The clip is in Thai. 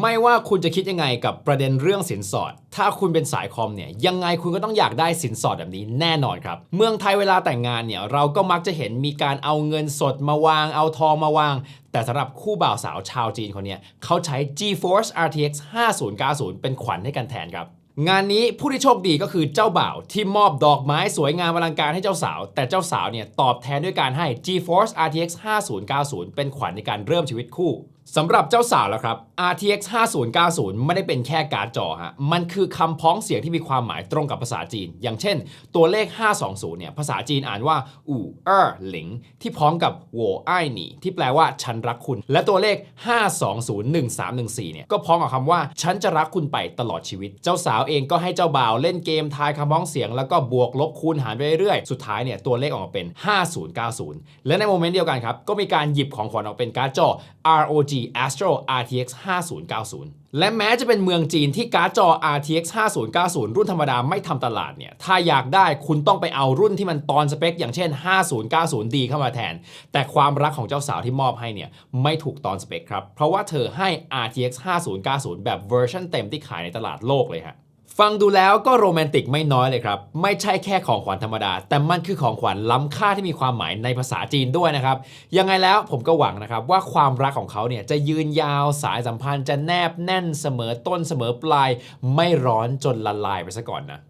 ไม่ว่าคุณจะคิดยังไงกับประเด็นเรื่องสินสอด ถ้าคุณเป็นสายคอมเนี่ยยังไงคุณก็ต้องอยากได้สินสอดแบบนี้แน่นอนครับ เมืองไทยเวลาแต่งงานเนี่ยเราก็มักจะเห็นมีการเอาเงินสดมาวาง เอาทองมาวาง แต่สำหรับคู่บ่าวสาวชาวจีนคนนี้เขาใช้ GeForce RTX 5090 เป็นขวัญให้กันแทนครับงานนี้ผู้ที่โชคดีก็คือเจ้าบ่าวที่มอบดอกไม้สวยงามอลังการให้เจ้าสาว แต่เจ้าสาวเนี่ยตอบแทนด้วยการให้ GeForce RTX 5090 เป็นขวัญในการเริ่มชีวิตคู่ สำหรับเจ้าสาวแล้วครับ RTX 5090 ไม่ได้เป็นแค่การ์ดจอฮะ มันคือคำพ้องเสียงที่มีความหมายตรงกับภาษาจีน อย่างเช่น ตัวเลข 520 เนี่ย ภาษาจีนอ่านว่า อู่เอ่อหลิง ที่พ้องกับโวไอหนีที่แปลว่าฉันรักคุณ และตัวเลข 5201314 เนี่ย ก็พ้องกับคำว่า ฉันจะรักคุณไปตลอดชีวิต เจ้าสาวเองก็ให้เจ้าบ่าวเล่นเกมทายคำพ้องเสียง แล้วก็บวกลบคูณหารไปเรื่อยๆ สุดท้ายเนี่ย ตัวเลขออกมาเป็น 5090 และในโมเมนต์เดียวกันครับ ก็มีการหยิบของขวัญออกเป็นการ์ดจอ ROG Astro RTX 5090 และแม้จะเป็นเมืองจีนที่การ์ดจอ RTX 5090 รุ่นธรรมดาไม่ทำตลาดเนี่ย ถ้าอยากได้คุณต้องไปเอารุ่นที่มันตอนสเปค อย่างเช่น 5090D เข้ามาแทน แต่ความรักของเจ้าสาวที่มอบให้เนี่ย ไม่ถูกตอนสเปคครับ เพราะว่าเธอให้ RTX 5090 แบบเวอร์ชันเต็มที่ขายในตลาดโลกเลยฮะ ฟังดูแล้วก็โรแมนติกไม่น้อยเลยครับ ไม่ใช่แค่ของขวัญธรรมดา แต่มันคือของขวัญล้ำค่าที่มีความหมายในภาษาจีนด้วยนะครับ ยังไงแล้วผมก็หวังนะครับ ว่าความรักของเขาเนี่ยจะยืนยาวสายสัมพันธ์จะแนบแน่นเสมอต้นเสมอปลาย ไม่ร้อนจนละลายไปซะก่อนนะ